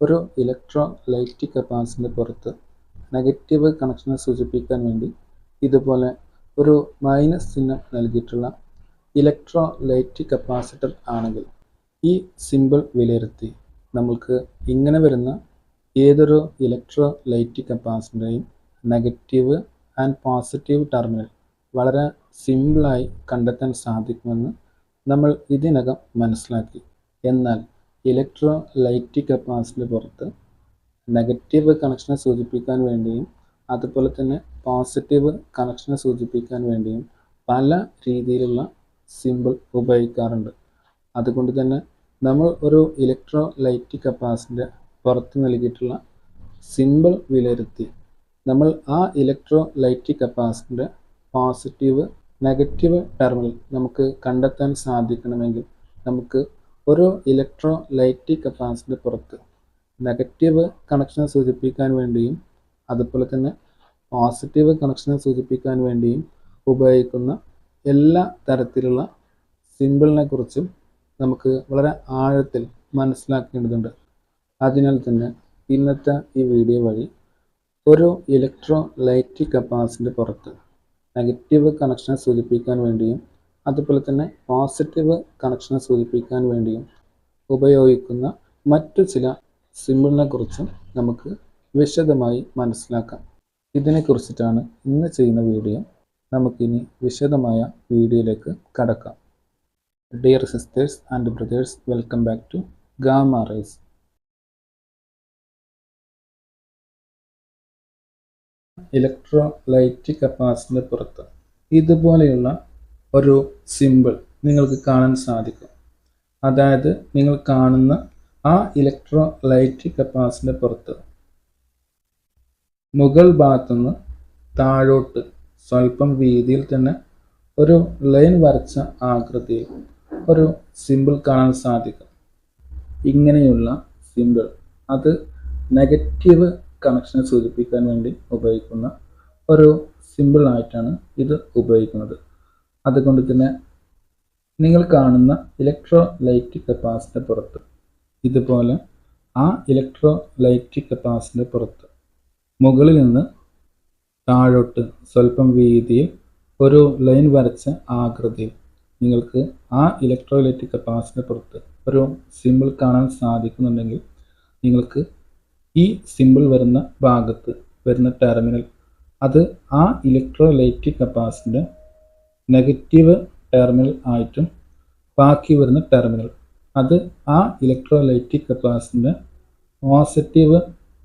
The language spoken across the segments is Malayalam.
ഒരു ഇലക്ട്രോലൈറ്റിക് കപ്പാസിറ്ററിന്റെ പുറത്ത് നെഗറ്റീവ് കണക്ഷനെ സൂചിപ്പിക്കാൻ വേണ്ടി ഇതുപോലെ ഒരു മൈനസ് ചിഹ്നം നൽകിയിട്ടുള്ള ഇലക്ട്രോലൈറ്റിക് കപ്പാസിറ്റർ ആണെങ്കിൽ ഈ സിമ്പിൾ വിലയിരുത്തി നമ്മൾക്ക് ഇങ്ങനെ വരുന്ന ഏതൊരു ഇലക്ട്രോലൈറ്റിക് കപ്പാസിറ്ററിന്റെയും നെഗറ്റീവ് ആൻഡ് പോസിറ്റീവ് ടെർമിനൽ വളരെ സിമ്പിളായി കണ്ടെത്താൻ സാധിക്കുമെന്ന് നമ്മൾ ഇതിനകം മനസ്സിലാക്കി. എന്നാൽ ഇലക്ട്രോലൈറ്റിക് കപ്പാസിറ്റർ പുറത്ത് നെഗറ്റീവ് കണക്ഷനെ സൂചിപ്പിക്കാൻ വേണ്ടിയും അതുപോലെ തന്നെ പോസിറ്റീവ് കണക്ഷനെ സൂചിപ്പിക്കാൻ വേണ്ടിയും പല രീതിയിലുള്ള സിമ്പിൾ ഉപയോഗിക്കാറുണ്ട്. അതുകൊണ്ട് തന്നെ നമ്മൾ ഒരു ഇലക്ട്രോലൈറ്റിക് കപ്പാസിറ്റർ പുറത്ത് നൽകിയിട്ടുള്ള സിമ്പിൾ വിലയിരുത്തി. നമ്മൾ ആ electrolytic capacitor positive negative terminal നമുക്ക് കണ്ടെത്താൻ സാധിക്കണമെങ്കിൽ നമുക്ക് ഒരു ഇലക്ട്രോലൈറ്റിക് കപ്പാസിറ്ററിന്റെ പുറത്ത് നെഗറ്റീവ് കണക്ഷനെ സൂചിപ്പിക്കാൻ വേണ്ടിയും അതുപോലെ തന്നെ പോസിറ്റീവ് കണക്ഷനെ സൂചിപ്പിക്കാൻ വേണ്ടിയും ഉപയോഗിക്കുന്ന എല്ലാ തരത്തിലുള്ള സിമ്പിളിനെ കുറിച്ചും നമുക്ക് വളരെ ആഴത്തിൽ മനസ്സിലാക്കേണ്ടതുണ്ട്. അതിനാൽ തന്നെ ഇന്നത്തെ ഈ വീഡിയോ വഴി ഒരു ഇലക്ട്രോലൈറ്റിക് കപ്പാസിറ്ററിന്റെ പുറത്ത് നെഗറ്റീവ് കണക്ഷനെ സൂചിപ്പിക്കാൻ വേണ്ടിയും അതുപോലെ തന്നെ പോസിറ്റീവ് കണക്ഷനെ സൂചിപ്പിക്കാൻ വേണ്ടിയും ഉപയോഗിക്കുന്ന മറ്റു ചില സിമ്പിളിനെ കുറിച്ചും നമുക്ക് വിശദമായി മനസ്സിലാക്കാം. ഇതിനെക്കുറിച്ചിട്ടാണ് ഇന്ന് ചെയ്യുന്ന വീഡിയോ നമുക്കിനി വിശദമായ വീഡിയോയിലേക്ക് കടക്കാം. Dear sisters and brothers welcome back to Gamma Rays electrolytic കപ്പാസിറ്റിന് പുറത്ത് ഇതുപോലെയുള്ള ഒരു സിമ്പിൾ നിങ്ങൾക്ക് കാണാൻ സാധിക്കും. അതായത് നിങ്ങൾ കാണുന്ന ആ ഇലക്ട്രോലൈറ്റിക് കപ്പാസിന്റെ പുറത്ത് മുകൾ ഭാഗത്തുനിന്ന് താഴോട്ട് സ്വല്പം വീതിയിൽ തന്നെ ഒരു ലൈൻ വരച്ച ആകൃതിയിൽ ഒരു സിമ്പിൾ കാണാൻ സാധിക്കും. ഇങ്ങനെയുള്ള സിമ്പിൾ അത് നെഗറ്റീവ് കണക്ഷനെ സൂചിപ്പിക്കാൻ വേണ്ടി ഉപയോഗിക്കുന്ന ഒരു സിമ്പിൾ ആയിട്ടാണ് ഇത് ഉപയോഗിക്കുന്നത്. അതുകൊണ്ട് തന്നെ നിങ്ങൾ കാണുന്ന ഇലക്ട്രോലൈറ്റിക് കപ്പാസിറ്റർ പുറത്ത്. ഇതുപോലെ ആ ഇലക്ട്രോലൈറ്റിക് കപ്പാസിറ്റർ പുറത്ത്. മുകളിൽ നിന്ന് താഴോട്ട് സ്വല്പം വീതിയിൽ ഒരു ലൈൻ വരച്ച ആകൃതിയിൽ നിങ്ങൾക്ക് ആ ഇലക്ട്രോലൈറ്റിക് കപ്പാസിറ്റർ പുറത്ത് ഒരു സിമ്പിൾ കാണാൻ സാധിക്കുന്നുണ്ടെങ്കിൽ നിങ്ങൾക്ക് ഈ സിമ്പിൾ വരുന്ന ഭാഗത്ത് വരുന്ന ടെർമിനൽ അത് ആ ഇലക്ട്രോലൈറ്റിക് കപ്പാസിറ്ററിന്റെ നെഗറ്റീവ് ടെർമിനൽ ആയിട്ടും ബാക്കി വരുന്ന ടെർമിനൽ. അത് ആ ഇലക്ട്രോലൈറ്റിക് കപ്പാസിറ്ററിന്റെ പോസിറ്റീവ്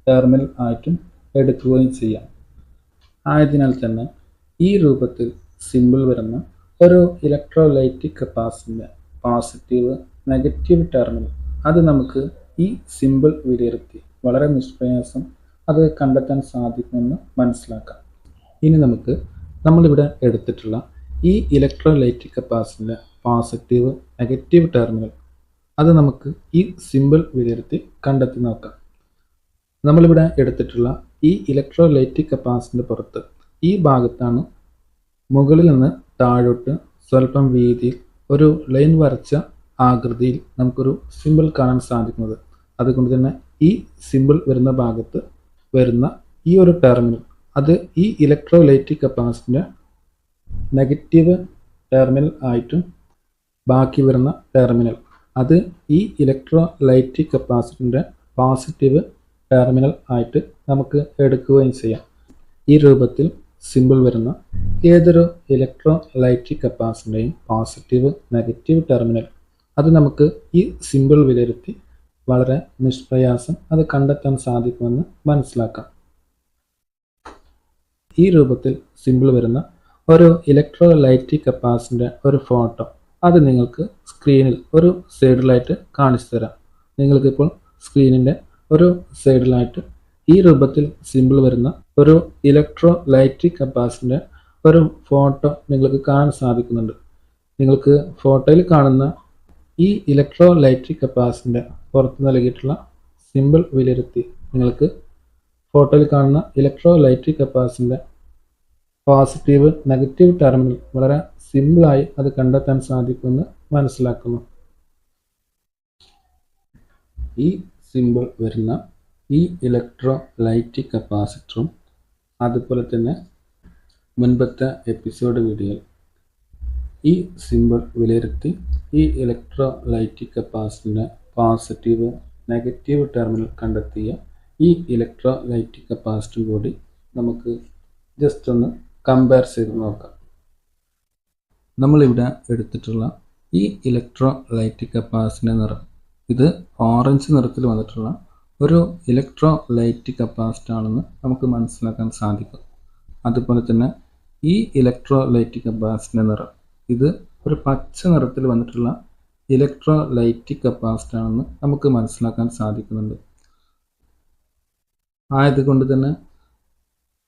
ടെർമിനൽ ആയിട്ടും എടുക്കുകയും ചെയ്യാം. ആയതിനാൽ തന്നെ ഈ രൂപത്തിൽ സിമ്പിൾ വരുന്ന ഒരു ഇലക്ട്രോലൈറ്റിക് കപ്പാസിറ്ററിന്റെ പോസിറ്റീവ് നെഗറ്റീവ് ടെർമിനൽ അത് നമുക്ക് ഈ സിമ്പിൾ വിലയിരുത്തി വളരെ നിഷ്പ്രയാസം അത് കണ്ടെത്താൻ സാധിക്കുമെന്ന് മനസ്സിലാക്കാം. ഇനി നമുക്ക് നമ്മളിവിടെ എടുത്തിട്ടുള്ള ഈ ഇലക്ട്രോലൈറ്റിക് കപ്പാസിറ്ററിന്റെ പോസിറ്റീവ് നെഗറ്റീവ് ടെർമിനൽ അത് നമുക്ക് ഈ സിമ്പിൾ വിലയിരുത്തി കണ്ടെത്തി നോക്കാം. നമ്മളിവിടെ എടുത്തിട്ടുള്ള ഈ ഇലക്ട്രോലൈറ്റിക് കപ്പാസിറ്ററിന്റെ പുറത്ത് ഈ ഭാഗത്താണ് മുകളിൽ നിന്ന് താഴോട്ട് സ്വല്പം വീതിയിൽ ഒരു ലൈൻ വരച്ച ആകൃതിയിൽ നമുക്കൊരു സിമ്പിൾ കാണാൻ സാധിക്കുന്നത്. അതുകൊണ്ട് തന്നെ ഈ സിമ്പിൾ വരുന്ന ഭാഗത്ത് വരുന്ന ഈ ഒരു ടെർമിനൽ അത് ഈ ഇലക്ട്രോലൈറ്റിക് കപ്പാസിറ്ററിന്റെ നെഗറ്റീവ് ടെർമിനൽ ആയിട്ടും ബാക്കി വരുന്ന ടെർമിനൽ. അത് ഈ ഇലക്ട്രോലൈറ്റിക് കപ്പാസിറ്ററിന്റെ പോസിറ്റീവ് ടെർമിനൽ ആയിട്ട് നമുക്ക് എടുക്കുകയും ചെയ്യാം. ഈ രൂപത്തിൽ സിമ്പിൾ വരുന്ന ഏതൊരു ഇലക്ട്രോലൈറ്റിക് കപ്പാസിറ്ററിന്റെയും പോസിറ്റീവ് നെഗറ്റീവ് ടെർമിനൽ. അത് നമുക്ക് ഈ സിമ്പിൾ വിലയിരുത്തി വളരെ നിഷ്പ്രയാസം അത് കണ്ടെത്താൻ സാധിക്കുമെന്ന് മനസ്സിലാക്കാം. ഈ രൂപത്തിൽ സിമ്പിൾ വരുന്ന ഒരു ഇലക്ട്രോലൈറ്റിക് കപ്പാസിന്റെ ഒരു ഫോട്ടോ അത് നിങ്ങൾക്ക് സ്ക്രീനിൽ ഒരു സൈഡിലായിട്ട് കാണിച്ചു തരാം. നിങ്ങൾക്കിപ്പോൾ സ്ക്രീനിന്റെ ഒരു സൈഡിലായിട്ട് ഈ രൂപത്തിൽ സിമ്പിൾ വരുന്ന ഒരു ഇലക്ട്രോലൈറ്റിക് കപ്പാസിന്റെ ഒരു ഫോട്ടോ നിങ്ങൾക്ക് കാണാൻ സാധിക്കുന്നുണ്ട്. നിങ്ങൾക്ക് ഫോട്ടോയിൽ കാണുന്ന ഈ ഇലക്ട്രോലൈറ്റിക് കപ്പാസിന്റെ പുറത്ത് നൽകിയിട്ടുള്ള സിമ്പിൾ വിലയിരുത്തി. നിങ്ങൾക്ക് ഫോട്ടോയിൽ കാണുന്ന ഇലക്ട്രോലൈറ്റിക് കപ്പാസിന്റെ പോസിറ്റീവ് നെഗറ്റീവ് ടെർമിനൽ വളരെ സിമ്പിളായി അത് കണ്ടെത്താൻ സാധിക്കുമെന്ന് മനസ്സിലാക്കുന്നു. ഈ സിമ്പിൾ വരുന്ന ഈ ഇലക്ട്രോ ലൈറ്റ് കപ്പാസിറ്ററും അതുപോലെ തന്നെ മുൻപത്തെ എപ്പിസോഡ് വീഡിയോയിൽ ഈ സിമ്പിൾ വിലയിരുത്തി ഈ ഇലക്ട്രോ ലൈറ്റ് കപ്പാസിറ്ററിന്റെ പോസിറ്റീവ് നെഗറ്റീവ് ടെർമിനൽ കണ്ടെത്തിയ ഈ ഇലക്ട്രോ ലൈറ്റ് കപ്പാസിറ്റർ കൂടി നമുക്ക് ജസ്റ്റ് ഒന്ന് കമ്പയർ ചെയ്ത് നോക്കാം. നമ്മളിവിടെ എടുത്തിട്ടുള്ള ഈ ഇലക്ട്രോ ലൈറ്റ് കപ്പാസിറ്ററിന്റെ നിറം ഇത് ഓറഞ്ച് നിറത്തിൽ വന്നിട്ടുള്ള ഒരു ഇലക്ട്രോ ലൈറ്റ് കപ്പാസിറ്റർ ആണെന്ന് നമുക്ക് മനസ്സിലാക്കാൻ സാധിക്കും. അതുപോലെ തന്നെ ഈ ഇലക്ട്രോ കപ്പാസിറ്റിന്റെ നിറം ഇത് ഒരു പച്ച നിറത്തിൽ വന്നിട്ടുള്ള ഇലക്ട്രോ ലൈറ്റ് കപ്പാസിറ്റർ ആണെന്ന് നമുക്ക് മനസ്സിലാക്കാൻ സാധിക്കുന്നുണ്ട്. ആയതുകൊണ്ട് തന്നെ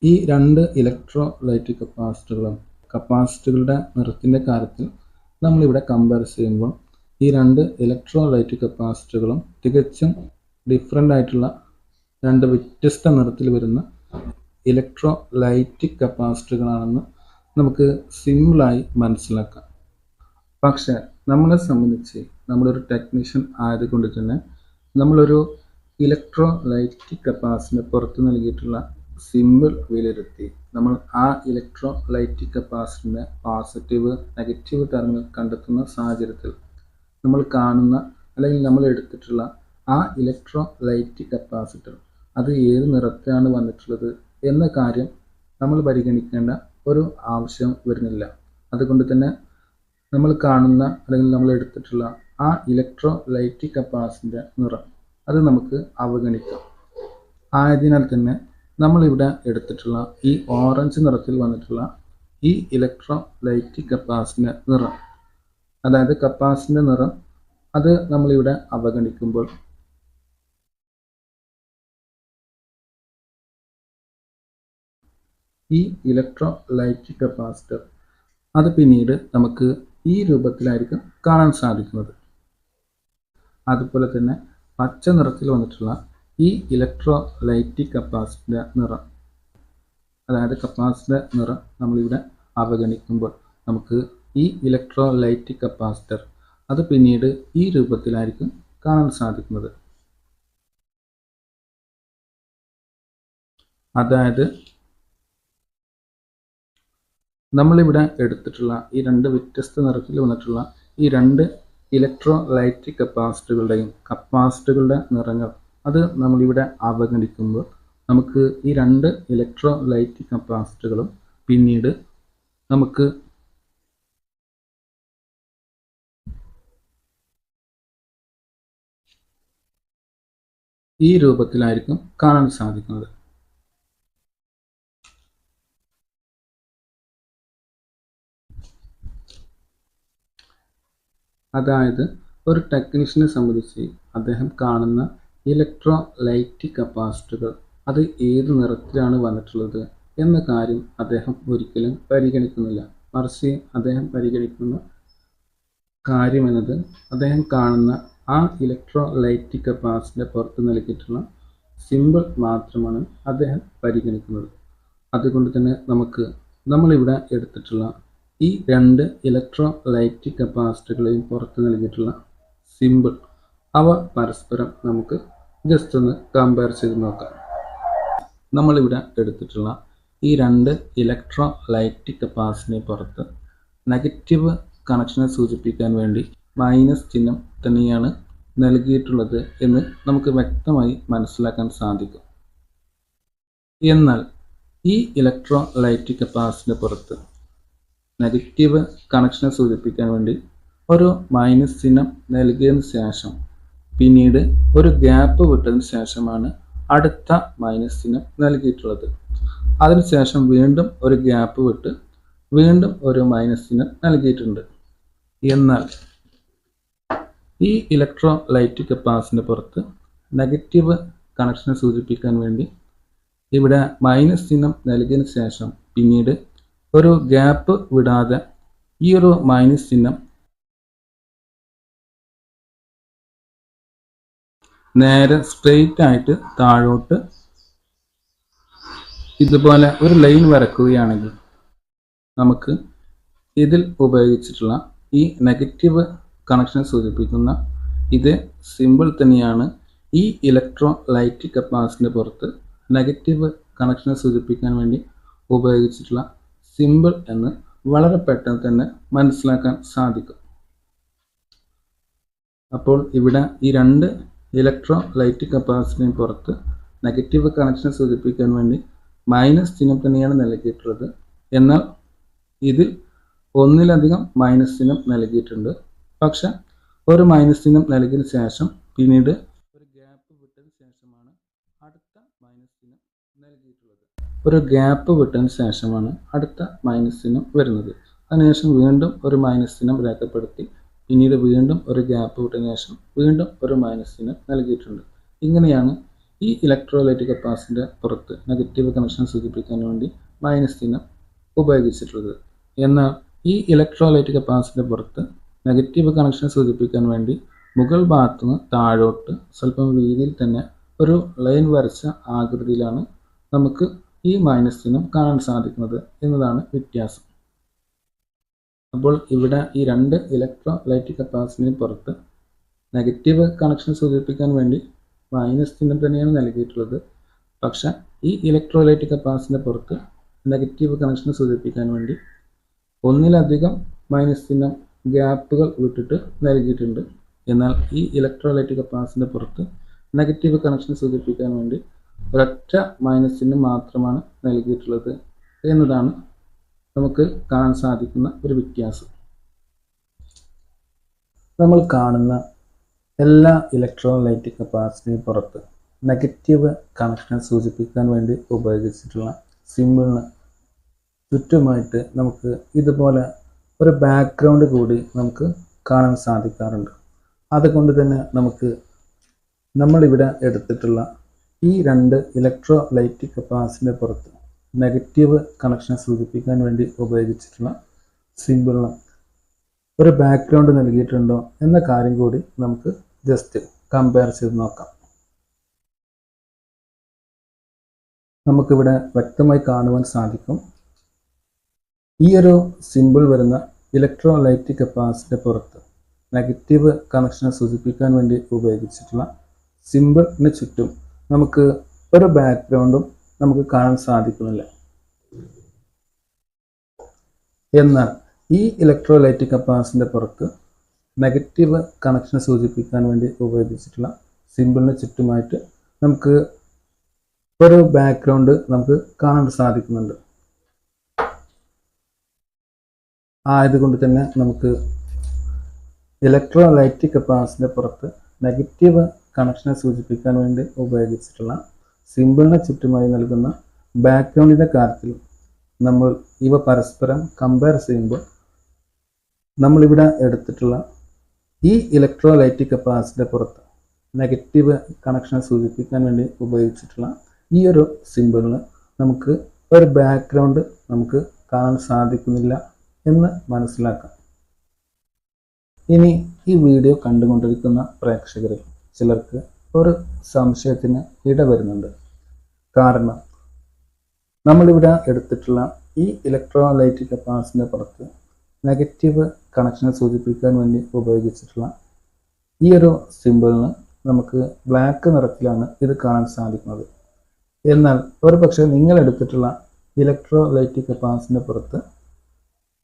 ഈ രണ്ട് ഇലക്ട്രോലൈറ്റ് കപ്പാസിറ്ററുകളും കപ്പാസിറ്ററുകളുടെ നിറത്തിന്റെ കാര്യത്തിൽ നമ്മളിവിടെ കമ്പയർ ചെയ്യുമ്പോൾ ഈ രണ്ട് ഇലക്ട്രോലൈറ്റ് കപ്പാസിറ്ററുകളും തികച്ചും ഡിഫറെന്റ് ആയിട്ടുള്ള രണ്ട് വ്യത്യസ്ത നിറത്തിൽ വരുന്ന ഇലക്ട്രോലൈറ്റിക് കപ്പാസിറ്ററുകളാണെന്ന് നമുക്ക് സിമ്പിളായി മനസ്സിലാക്കാം. പക്ഷേ നമ്മളെ സംബന്ധിച്ച് നമ്മളൊരു ടെക്നീഷ്യൻ ആയതുകൊണ്ട് തന്നെ നമ്മളൊരു ഇലക്ട്രോലൈറ്റിക് കപ്പാസിറ്റർ പുറത്ത് നൽകിയിട്ടുള്ള സിമ്പിൾ വിലയിരുത്തി. നമ്മൾ ആ ഇലക്ട്രോ കപ്പാസിറ്ററിന്റെ പോസിറ്റീവ് നെഗറ്റീവ് ടെർമിനൽ കണ്ടെത്തുന്ന സാഹചര്യത്തിൽ നമ്മൾ കാണുന്ന അല്ലെങ്കിൽ നമ്മൾ എടുത്തിട്ടുള്ള ആ ഇലക്ട്രോ ലൈറ്റ് കപ്പാസിറ്റർ അത് ഏത് നിറത്തിലാണ് വന്നിട്ടുള്ളത് എന്ന കാര്യം നമ്മൾ പരിഗണിക്കേണ്ട ഒരു ആവശ്യം വരുന്നില്ല. അതുകൊണ്ട് തന്നെ നമ്മൾ കാണുന്ന അല്ലെങ്കിൽ നമ്മൾ എടുത്തിട്ടുള്ള ആ ഇലക്ട്രോ ലൈറ്റ് കപ്പാസിന്റെ നിറം അത് നമുക്ക് അവഗണിക്കാം. ആയതിനാൽ തന്നെ നമ്മളിവിടെ എടുത്തിട്ടുള്ള ഈ ഓറഞ്ച് നിറത്തിൽ വന്നിട്ടുള്ള ഈ ഇലക്ട്രോ ലൈറ്റ് കപ്പാസിന്റെ നിറം. അതായത് കപ്പാസിന്റെ നിറം അത് നമ്മളിവിടെ അവഗണിക്കുമ്പോൾ ഈ ഇലക്ട്രോ ലൈറ്റ് കപ്പാസിറ്റർ അത് പിന്നീട് നമുക്ക് ഈ രൂപത്തിലായിരിക്കും കാണാൻ സാധിക്കുന്നത്. അതുപോലെ തന്നെ പച്ച നിറത്തിൽ വന്നിട്ടുള്ള ഈ ഇലക്ട്രോലൈറ്റിക് ലൈറ്റ് കപ്പാസിറ്ററിന്റെ നിറം അതായത് കപ്പാസിറ്റർ നിറം നമ്മളിവിടെ അവഗണിക്കുമ്പോൾ നമുക്ക് ഈ ഇലക്ട്രോലൈറ്റിക് കപ്പാസിറ്റർ അത് പിന്നീട് ഈ രൂപത്തിലായിരിക്കും കാണാൻ സാധിക്കുന്നത്. അതായത് നമ്മളിവിടെ എടുത്തിട്ടുള്ള ഈ രണ്ട് വ്യത്യസ്ത നിറത്തിൽ വന്നിട്ടുള്ള ഈ രണ്ട് ഇലക്ട്രോലൈറ്റിക് കപ്പാസിറ്ററുകളുടെയും കപ്പാസിറ്ററുകളുടെ നിറങ്ങൾ അത് നമ്മളിവിടെ അവഗണിക്കുമ്പോൾ നമുക്ക് ഈ രണ്ട് ഇലക്ട്രോ ലൈറ്റ് കപ്പാസിറ്ററുകളും പിന്നീട് നമുക്ക് ഈ രൂപത്തിലായിരിക്കും കാണാൻ സാധിക്കുന്നത്. അതായത് ഒരു ടെക്നീഷ്യനെ സംബന്ധിച്ച് അദ്ദേഹം കാണുന്ന ഇലക്ട്രോ ലൈറ്റ് കപ്പാസിറ്ററുകൾ അത് ഏത് നിറത്തിലാണ് വന്നിട്ടുള്ളത് എന്ന കാര്യം അദ്ദേഹം ഒരിക്കലും പരിഗണിക്കുന്നില്ല. മറിച്ച് അദ്ദേഹം പരിഗണിക്കുന്ന കാര്യമെന്നത് അദ്ദേഹം കാണുന്ന ആ ഇലക്ട്രോ ലൈറ്റ് കപ്പാസിറ്റിന്റെ പുറത്ത് നൽകിയിട്ടുള്ള സിമ്പിൾ മാത്രമാണ് അദ്ദേഹം പരിഗണിക്കുന്നത്. അതുകൊണ്ട് തന്നെ നമുക്ക് നമ്മളിവിടെ എടുത്തിട്ടുള്ള ഈ രണ്ട് ഇലക്ട്രോ ലൈറ്റ് കപ്പാസിറ്ററുകളെയും പുറത്ത് നൽകിയിട്ടുള്ള സിമ്പിൾ അവ പരസ്പരം നമുക്ക് ജസ്റ്റ് ഒന്ന് കമ്പയർ ചെയ്ത് നോക്കാം. നമ്മളിവിടെ എടുത്തിട്ടുള്ള ഈ രണ്ട് ഇലക്ട്രോ ലൈറ്റ് കപ്പാസിറ്റിന് പുറത്ത് നെഗറ്റീവ് കണക്ഷനെ സൂചിപ്പിക്കാൻ വേണ്ടി മൈനസ് ചിഹ്നം തന്നെയാണ് നൽകിയിട്ടുള്ളത് എന്ന് നമുക്ക് വ്യക്തമായി മനസ്സിലാക്കാൻ സാധിക്കും. എന്നാൽ ഈ ഇലക്ട്രോ ലൈറ്റ് കപ്പാസിറ്റിന് പുറത്ത് നെഗറ്റീവ് കണക്ഷനെ സൂചിപ്പിക്കാൻ വേണ്ടി ഒരു മൈനസ് ചിഹ്നം നൽകിയതിന് ശേഷം പിന്നീട് ഒരു ഗ്യാപ്പ് വിട്ടതിന് ശേഷമാണ് അടുത്ത മൈനസ് ചിഹ്നം നൽകിയിട്ടുള്ളത്. അതിനുശേഷം വീണ്ടും ഒരു ഗ്യാപ്പ് വിട്ട് വീണ്ടും ഒരു മൈനസ് ചിഹ്നം നൽകിയിട്ടുണ്ട്. എന്നാൽ ഈ ഇലക്ട്രോ ലൈറ്റ് കപ്പാസിന്റെ പുറത്ത് നെഗറ്റീവ് കണക്ഷനെ സൂചിപ്പിക്കാൻ വേണ്ടി ഇവിടെ മൈനസ് ചിഹ്നം നൽകിയതിന് ശേഷം പിന്നീട് ഒരു ഗ്യാപ്പ് വിടാതെ ഈ ഒരു മൈനസ് ചിഹ്നം നേരെ സ്ട്രെയിറ്റ് ആയിട്ട് താഴോട്ട് ഇതുപോലെ ഒരു ലൈൻ വരക്കുകയാണെങ്കിൽ നമുക്ക് ഇതിൽ ഉപയോഗിച്ചിട്ടുള്ള ഈ നെഗറ്റീവ് കണക്ഷൻ സൂചിപ്പിക്കുന്ന ഇതേ സിമ്പിൾ തന്നെയാണ് ഈ ഇലക്ട്രോ ലൈറ്റ് കപ്പാസിറ്റിന്റെ പുറത്ത് നെഗറ്റീവ് കണക്ഷനെ സൂചിപ്പിക്കാൻ വേണ്ടി ഉപയോഗിച്ചിട്ടുള്ള സിമ്പിൾ എന്ന് വളരെ പെട്ടെന്ന് തന്നെ മനസ്സിലാക്കാൻ സാധിക്കും. അപ്പോൾ ഇവിടെ ഈ രണ്ട് ഇലക്ട്രോ ലൈറ്റ് കപ്പാസിറ്റിന് പുറത്ത് നെഗറ്റീവ് കണക്ഷൻ സൂചിപ്പിക്കാൻ വേണ്ടി മൈനസ് ചിഹ്നം തന്നെയാണ് നൽകിയിട്ടുള്ളത്. എന്നാൽ ഇതിൽ ഒന്നിലധികം മൈനസ് ചിഹ്നം നൽകിയിട്ടുണ്ട്. പക്ഷെ ഒരു മൈനസ് ചിഹ്നം നൽകിയതിന് ശേഷം പിന്നീട് ഒരു ഗ്യാപ്പ് വിട്ടതിന് ശേഷമാണ് അടുത്ത മൈനസ് ചിഹ്നം നൽകിയിട്ടുള്ളത്. ഒരു ഗ്യാപ്പ് വിട്ടതിന് ശേഷമാണ് അടുത്ത മൈനസ് ചിഹ്നം വരുന്നത്. അതിനുശേഷം വീണ്ടും ഒരു മൈനസ് ചിഹ്നം രേഖപ്പെടുത്തി പിന്നീട് വീണ്ടും ഒരു ഗ്യാപ്പ് വിട്ടതിന് ശേഷം വീണ്ടും ഒരു മൈനസിന് നൽകിയിട്ടുണ്ട്. ഇങ്ങനെയാണ് ഈ ഇലക്ട്രോലൈറ്റിക് കപ്പാസിന്റെ പുറത്ത് നെഗറ്റീവ് കണക്ഷൻ സൂചിപ്പിക്കാൻ വേണ്ടി മൈനസ് ചിഹ്നം ഉപയോഗിച്ചിട്ടുള്ളത്. എന്നാൽ ഈ ഇലക്ട്രോലൈറ്റിക് കപ്പാസിന്റെ പുറത്ത് നെഗറ്റീവ് കണക്ഷൻ സൂചിപ്പിക്കാൻ വേണ്ടി മുകൾ ഭാഗത്തു നിന്ന് താഴോട്ട് സ്വല്പം വീതിയിൽ തന്നെ ഒരു ലൈൻ വരച്ച ആകൃതിയിലാണ് നമുക്ക് ഈ മൈനസ് ചിഹ്നം കാണാൻ സാധിക്കുന്നത് എന്നതാണ് വ്യത്യാസം. അപ്പോൾ ഇവിടെ ഈ രണ്ട് ഇലക്ട്രോലൈറ്റിക് കപ്പാസിറ്റിന് പുറത്ത് നെഗറ്റീവ് കണക്ഷൻ സൂചിപ്പിക്കാൻ വേണ്ടി മൈനസ് ചിഹ്നം തന്നെയാണ് നൽകിയിട്ടുള്ളത്. പക്ഷേ ഈ ഇലക്ട്രോലൈറ്റിക് കപ്പാസിറ്റിന്റെ പുറത്ത് നെഗറ്റീവ് കണക്ഷൻ സൂചിപ്പിക്കാൻ വേണ്ടി ഒന്നിലധികം മൈനസ് ചിഹ്നം ഗ്യാപ്പുകൾ വിട്ടിട്ട് നൽകിയിട്ടുണ്ട്. എന്നാൽ ഈ ഇലക്ട്രോലൈറ്റിക് കപ്പാസിറ്റിന്റെ പുറത്ത് നെഗറ്റീവ് കണക്ഷൻ സൂചിപ്പിക്കാൻ വേണ്ടി ഒരൊറ്റ മൈനസ് ചിഹ്നം മാത്രമാണ് നൽകിയിട്ടുള്ളത് എന്നതാണ് നമുക്ക് കാണാൻ സാധിക്കുന്ന ഒരു വ്യത്യാസം. നമ്മൾ കാണുന്ന എല്ലാ ഇലക്ട്രോൺ ലൈറ്റ് കപ്പാസിറ്റിന് പുറത്ത് നെഗറ്റീവ് കണക്ഷൻ സൂചിപ്പിക്കാൻ വേണ്ടി ഉപയോഗിച്ചിട്ടുള്ള സിമ്പിളിന് ചുറ്റുമായിട്ട് നമുക്ക് ഇതുപോലെ ഒരു ബാക്ക്ഗ്രൗണ്ട് കൂടി നമുക്ക് കാണാൻ സാധിക്കാറുണ്ട്. അതുകൊണ്ട് തന്നെ നമുക്ക് നമ്മളിവിടെ എടുത്തിട്ടുള്ള ഈ രണ്ട് ഇലക്ട്രോ ലൈറ്റ് കപ്പാസിറ്റിന്റെ പുറത്ത് നെഗറ്റീവ് കണക്ഷൻ സൂചിപ്പിക്കാൻ വേണ്ടി ഉപയോഗിച്ചിട്ടുള്ള സിമ്പിളിന് ഒരു ബാക്ക്ഗ്രൗണ്ട് നൽകിയിട്ടുണ്ടോ എന്ന കാര്യം കൂടി നമുക്ക് ജസ്റ്റ് കമ്പയർ ചെയ്ത് നോക്കാം. നമുക്കിവിടെ വ്യക്തമായി കാണുവാൻ സാധിക്കും. ഈ ഒരു സിമ്പിൾ വരുന്ന ഇലക്ട്രോലൈറ്റിക് കപ്പാസിറ്റി പുറത്ത് നെഗറ്റീവ് കണക്ഷനെ സൂചിപ്പിക്കാൻ വേണ്ടി ഉപയോഗിച്ചിട്ടുള്ള സിമ്പിളിന് ചുറ്റും നമുക്ക് ഒരു ബാക്ക്ഗ്രൗണ്ടും നമുക്ക് കാണാൻ സാധിക്കുന്നില്ല. എന്നാൽ ഈ ഇലക്ട്രോലൈറ്റിക് കപ്പാസിന്റെ പുറത്ത് നെഗറ്റീവ് കണക്ഷൻ സൂചിപ്പിക്കാൻ വേണ്ടി ഉപയോഗിച്ചിട്ടുള്ള സിമ്പിളിന് ചുറ്റുമായിട്ട് നമുക്ക് ഒരു ബാക്ക്ഗ്രൗണ്ട് നമുക്ക് കാണാൻ സാധിക്കുന്നുണ്ട്. ആയതുകൊണ്ട് തന്നെ നമുക്ക് ഇലക്ട്രോലൈറ്റിക് കപ്പാസിന്റെ പുറത്ത് നെഗറ്റീവ് കണക്ഷനെ സൂചിപ്പിക്കാൻ വേണ്ടി ഉപയോഗിച്ചിട്ടുള്ള സിമ്പിളിന് ചുറ്റുമായി നൽകുന്ന ബാക്ക്ഗ്രൗണ്ടിന്റെ കാര്യത്തിൽ നമ്മൾ ഇവ പരസ്പരം കമ്പയർ ചെയ്യുമ്പോൾ നമ്മളിവിടെ എടുത്തിട്ടുള്ള ഈ ഇലക്ട്രോലൈറ്റിക് കപ്പാസിറ്റിയുടെ പുറത്ത് നെഗറ്റീവ് കണക്ഷനെ സൂചിപ്പിക്കാൻ വേണ്ടി ഉപയോഗിച്ചിട്ടുള്ള ഈ ഒരു സിമ്പിളിന് നമുക്ക് ഒരു ബാക്ക്ഗ്രൗണ്ട് നമുക്ക് കാണാൻ സാധിക്കുന്നില്ല എന്ന് മനസ്സിലാക്കാം. ഇനി ഈ വീഡിയോ കണ്ടുകൊണ്ടിരിക്കുന്ന പ്രേക്ഷകരിൽ ചിലർക്ക് ഒരു സംശയത്തിന് ഇടവരുന്നുണ്ട് കാരണം നമ്മളിവിടെ എടുത്തിട്ടുള്ള ഈ ഇലക്ട്രോലൈറ്റിക് കപ്പാസിന്റെ പുറത്ത് നെഗറ്റീവ് കണക്ഷനെ സൂചിപ്പിക്കാൻ വേണ്ടി ഉപയോഗിച്ചിട്ടുള്ള ഈ ഒരു സിമ്പിളിന് നമുക്ക് ബ്ലാക്ക് നിറത്തിലാണ് ഇത് കാണാൻ സാധിക്കുന്നത്. എന്നാൽ ഒരു പക്ഷേ നിങ്ങൾ എടുത്തിട്ടുള്ള ഇലക്ട്രോലൈറ്റിക് കപ്പാസിന്റെ പുറത്ത്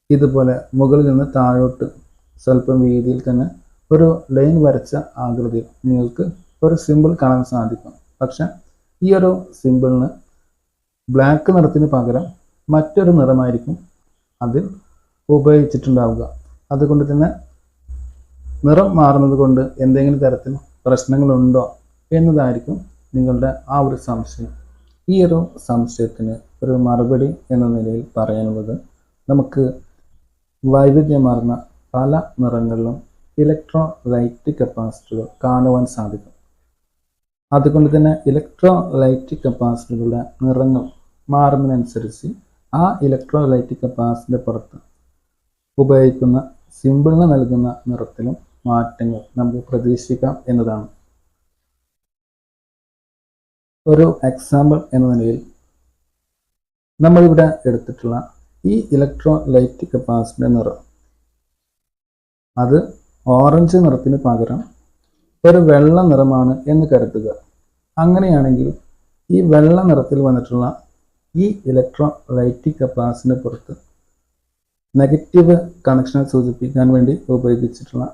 ഇതുപോലെ മുകളിൽ നിന്ന് താഴോട്ട് സ്വല്പം വീതിയിൽ തന്നെ ഒരു ലൈൻ വരച്ച ആകൃതി നിങ്ങൾക്ക് ഒരു സിമ്പിൾ കാണാൻ സാധിക്കും. പക്ഷെ ഈ ഒരു സിമ്പിളിന് ബ്ലാക്ക് നിറത്തിന് പകരം മറ്റൊരു നിറമായിരിക്കും അതിൽ ഉപയോഗിച്ചിട്ടുണ്ടാവുക. അതുകൊണ്ട് തന്നെ നിറം മാറുന്നത് കൊണ്ട് എന്തെങ്കിലും തരത്തിൽ പ്രശ്നങ്ങളുണ്ടോ എന്നതായിരിക്കും നിങ്ങളുടെ ആ ഒരു സംശയം. ഈ ഒരു സംശയത്തിന് ഒരു മറുപടി എന്ന നിലയിൽ പറയാനുള്ളത് നമുക്ക് വൈവിധ്യമാർന്ന പല നിറങ്ങളിലും ഇലക്ട്രോ ലൈറ്റ് കപ്പാസിറ്ററുകൾ കാണുവാൻ സാധിക്കും. അതുകൊണ്ട് തന്നെ ഇലക്ട്രോലൈറ്റിക് കപ്പാസിറ്ററുകളുടെ നിറങ്ങൾ മാറുന്നതിനനുസരിച്ച് ആ ഇലക്ട്രോലൈറ്റിക് കപ്പാസിറ്ററിന്റെ പുറത്ത് ഉപയോഗിക്കുന്ന സിമ്പിളിന് നൽകുന്ന നിറത്തിലും മാറ്റങ്ങൾ നമുക്ക് പ്രതീക്ഷിക്കാം എന്നതാണ്. ഒരു എക്സാമ്പിൾ എന്ന നിലയിൽ നമ്മളിവിടെ എടുത്തിട്ടുള്ള ഈ ഇലക്ട്രോ ലൈറ്റ് കപ്പാസിറ്റിന്റെ നിറം. അത് ഓറഞ്ച് നിറത്തിന് പകരം ഒരു വെള്ള നിറമാണ് എന്ന് കരുതുക. അങ്ങനെയാണെങ്കിൽ ഈ വെള്ള നിറത്തിൽ വന്നിട്ടുള്ള ഈ ഇലക്ട്രോ ലൈറ്റിക് കപ്പാസിന് പുറത്ത് നെഗറ്റീവ് കണക്ഷനെ സൂചിപ്പിക്കാൻ വേണ്ടി ഉപയോഗിച്ചിട്ടുള്ള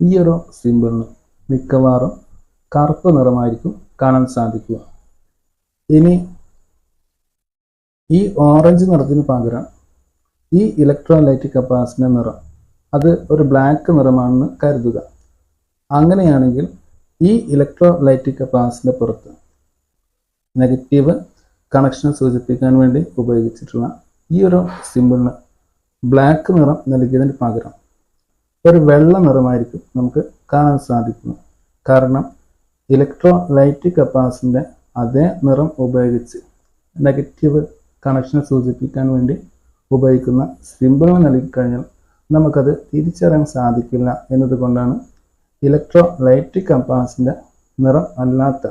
ഈ ഒരു സിമ്പിളിന് മിക്കവാറും കറുപ്പ് നിറമായിരിക്കും കാണാൻ സാധിക്കുക. ഇനി ഈ ഓറഞ്ച് നിറത്തിന് പകരം ഈ ഇലക്ട്രോലൈറ്റിക് കപ്പാസിന്റെ നിറം അത് ഒരു ബ്ലാക്ക് നിറമാണെന്ന് കരുതുക. അങ്ങനെയാണെങ്കിൽ ഈ ഇലക്ട്രോലൈറ്റിക് കപ്പാസിന്റെ പുറത്ത് നെഗറ്റീവ് കണക്ഷൻ സൂചിപ്പിക്കാൻ വേണ്ടി ഉപയോഗിച്ചിട്ടുള്ള ഈ ഒരു സിമ്പിളിന് ബ്ലാക്ക് നിറം നൽകിയതിന് പകരം ഒരു വെള്ള നിറമായിരിക്കും നമുക്ക് കാണാൻ സാധിക്കുന്നത്. കാരണം ഇലക്ട്രോലൈറ്റിക് കപ്പാസിന്റെ അതേ നിറം ഉപയോഗിച്ച് നെഗറ്റീവ് കണക്ഷൻ സൂചിപ്പിക്കാൻ വേണ്ടി ഉപയോഗിക്കുന്ന സിമ്പിൾ നൽകിക്കഴിഞ്ഞാൽ നമുക്കത് തിരിച്ചറിയാൻ സാധിക്കില്ല എന്നതുകൊണ്ടാണ് ഇലക്ട്രോ ലൈറ്റിക് കമ്പാസിന്റെ നിറം അല്ലാത്ത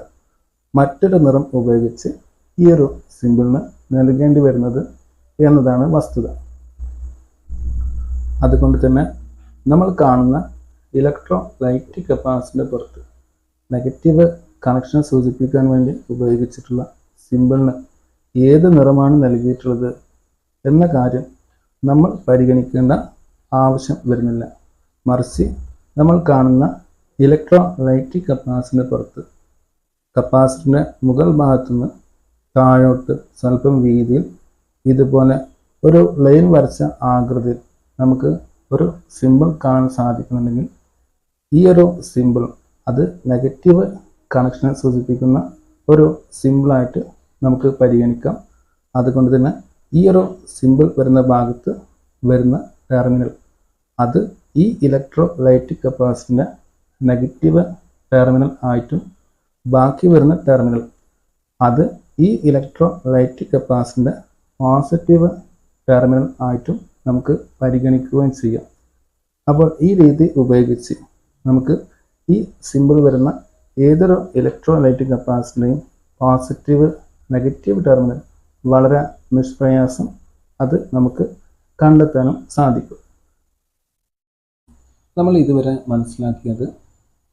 മറ്റൊരു നിറം ഉപയോഗിച്ച് ഈ ഒരു സിമ്പിളിന് നൽകേണ്ടി വരുന്നത് എന്നതാണ് വസ്തുത. അതുകൊണ്ട് തന്നെ നമ്മൾ കാണുന്ന ഇലക്ട്രോ ലൈറ്റിക് കപ്പാസിന്റെ പുറത്ത് നെഗറ്റീവ് കണക്ഷൻ സൂചിപ്പിക്കാൻ വേണ്ടി ഉപയോഗിച്ചിട്ടുള്ള സിമ്പിളിന് ഏത് നിറമാണ് നൽകിയിട്ടുള്ളത് എന്ന കാര്യം നമ്മൾ പരിഗണിക്കേണ്ട ആവശ്യം വരുന്നില്ല. മറിച്ച് നമ്മൾ കാണുന്ന ഇലക്ട്രോ ലൈറ്റിക് കപ്പാസിറ്റിന് പുറത്ത്. കപ്പാസിറ്ററിന്റെ മുകൾ ഭാഗത്തുനിന്ന് താഴോട്ട് സ്വല്പം വീതിയിൽ ഇതുപോലെ ഒരു ലൈൻ വരച്ച ആകൃതി നമുക്ക് ഒരു സിമ്പിൾ കാണാൻ സാധിക്കുന്നുണ്ടെങ്കിൽ ഈ ഒരു സിമ്പിൾ അത് നെഗറ്റീവ് കണക്ഷനെ സൂചിപ്പിക്കുന്ന ഒരു സിമ്പിളായിട്ട് നമുക്ക് പരിഗണിക്കാം. അതുകൊണ്ട് തന്നെ ഈ ഒരു സിമ്പിൾ വരുന്ന ഭാഗത്ത് വരുന്ന ടെർമിനൽ അത് ഈ ഇലക്ട്രോ ലൈറ്റിക് കപ്പാസിറ്റിന്റെ നെഗറ്റീവ് ടെർമിനൽ ആയിട്ടും ബാക്കി വരുന്ന ടെർമിനൽ അത് ഈ ഇലക്ട്രോ ലൈറ്റിക് കപ്പാസിറ്റിന്റെ പോസിറ്റീവ് ടെർമിനൽ ആയിട്ടും നമുക്ക് പരിഗണിക്കുകയും ചെയ്യാം. അപ്പോൾ ഈ രീതി ഉപയോഗിച്ച് നമുക്ക് ഈ സിമ്പിൾ വരുന്ന ഏതൊരു ഇലക്ട്രോ ലൈറ്റിക് കപ്പാസിറ്റിന്റെയും പോസിറ്റീവ് നെഗറ്റീവ് ടെർമിനൽ വളരെ നിഷ്പ്രയാസം അത് നമുക്ക് കണ്ടെത്താനും സാധിക്കും. നമ്മൾ ഇതുവരെ മനസ്സിലാക്കിയത്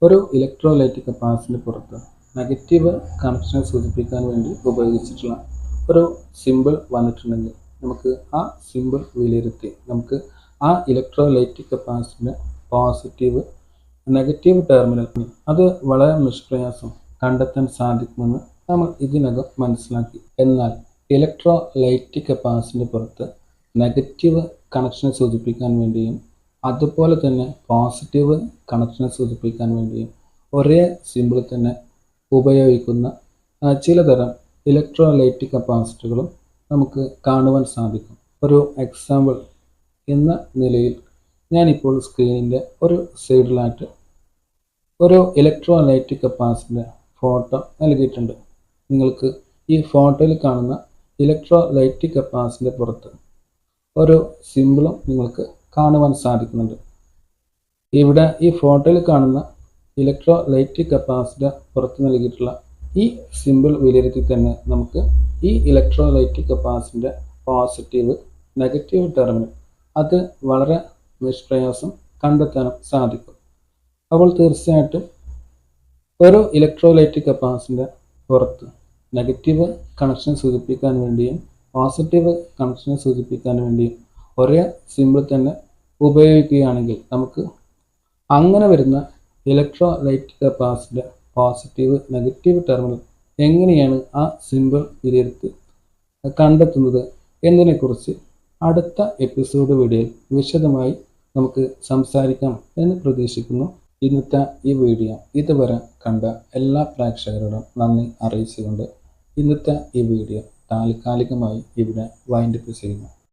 ഒരു ഇലക്ട്രോലൈറ്റിക് കപ്പാസിന് പുറത്ത് നെഗറ്റീവ് കണക്ഷനെ സൂചിപ്പിക്കാൻ വേണ്ടി ഉപയോഗിച്ചിട്ടുള്ള ഒരു സിമ്പിൾ വന്നിട്ടുണ്ടെങ്കിൽ നമുക്ക് ആ സിമ്പിൾ വിലയിരുത്തി നമുക്ക് ആ ഇലക്ട്രോലൈറ്റിക് കപ്പാസിന് പോസിറ്റീവ് നെഗറ്റീവ് ടെർമിനൽ അത് വളരെ നിഷ്പ്രയാസം കണ്ടെത്താൻ സാധിക്കുമെന്ന് നമ്മൾ ഇതിനകം മനസ്സിലാക്കി. എന്നാൽ ഇലക്ട്രോലൈറ്റിക് കപ്പാസിന്റെ പുറത്ത് നെഗറ്റീവ് കണക്ഷനെ സൂചിപ്പിക്കാൻ വേണ്ടിയും അതുപോലെ തന്നെ പോസിറ്റീവ് കണക്ഷനെ സൂചിപ്പിക്കാൻ വേണ്ടിയും ഒരേ സിമ്പിൾ തന്നെ ഉപയോഗിക്കുന്ന ചിലതരം ഇലക്ട്രോലൈറ്റിക് കപ്പാസിറ്ററുകളും നമുക്ക് കാണുവാൻ സാധിക്കും. ഒരു എക്സാമ്പിൾ എന്ന നിലയിൽ ഞാനിപ്പോൾ സ്ക്രീനിന്റെ ഒരു സൈഡിലായിട്ട് ഒരു ഇലക്ട്രോലൈറ്റിക് കപ്പാസിറ്ററിന്റെ ഫോട്ടോ നൽകിയിട്ടുണ്ട്. നിങ്ങൾക്ക് ഈ ഫോട്ടോയിൽ കാണുന്ന ഇലക്ട്രോലൈറ്റിക് കപ്പാസിറ്ററിന്റെ പുറത്ത് ഒരു സിമ്പിളും നിങ്ങൾക്ക് കാണുവാൻ സാധിക്കുന്നുണ്ട്. ഇവിടെ ഈ ഫോട്ടോയിൽ കാണുന്ന ഇലക്ട്രോ ലൈറ്റ് കപ്പാസിറ്റർ പുറത്ത് നൽകിയിട്ടുള്ള ഈ സിമ്പിൾ വിലയിരുത്തി തന്നെ നമുക്ക് ഈ ഇലക്ട്രോ ലൈറ്റ് കപ്പാസിറ്ററിന്റെ പോസിറ്റീവ് നെഗറ്റീവ് ടെർമിനൽ അത് വളരെ നിഷ്പ്രയാസം കണ്ടെത്താനും സാധിക്കും. അപ്പോൾ തീർച്ചയായിട്ടും ഒരു ഇലക്ട്രോലൈറ്റിക് കപ്പാസിന്റെ പുറത്ത് നെഗറ്റീവ് കണക്ഷൻ സൂചിപ്പിക്കാൻ വേണ്ടിയും പോസിറ്റീവ് കണക്ഷൻ സൂചിപ്പിക്കാൻ വേണ്ടിയും ഒരേ സിമ്പിൾ തന്നെ ഉപയോഗിക്കുകയാണെങ്കിൽ നമുക്ക് അങ്ങനെ വരുന്ന electrolyte capacitor positive negative terminal എങ്ങനെയാണ് ആ സിമ്പിൾ വിലയിരുത്തി കണ്ടെത്തുന്നത് എന്നതിനെക്കുറിച്ച് അടുത്ത എപ്പിസോഡ് വീഡിയോയിൽ വിശദമായി നമുക്ക് സംസാരിക്കാം എന്ന് പ്രതീക്ഷിക്കുന്നു. ഇന്നത്തെ ഈ വീഡിയോ ഇതുവരെ കണ്ട എല്ലാ പ്രേക്ഷകരോടും നന്ദി അറിയിച്ചുകൊണ്ട് ഇന്നത്തെ ഈ വീഡിയോ താൽക്കാലികമായി ഇവിടെ വൈൻഡപ്പ് ചെയ്യുന്നു.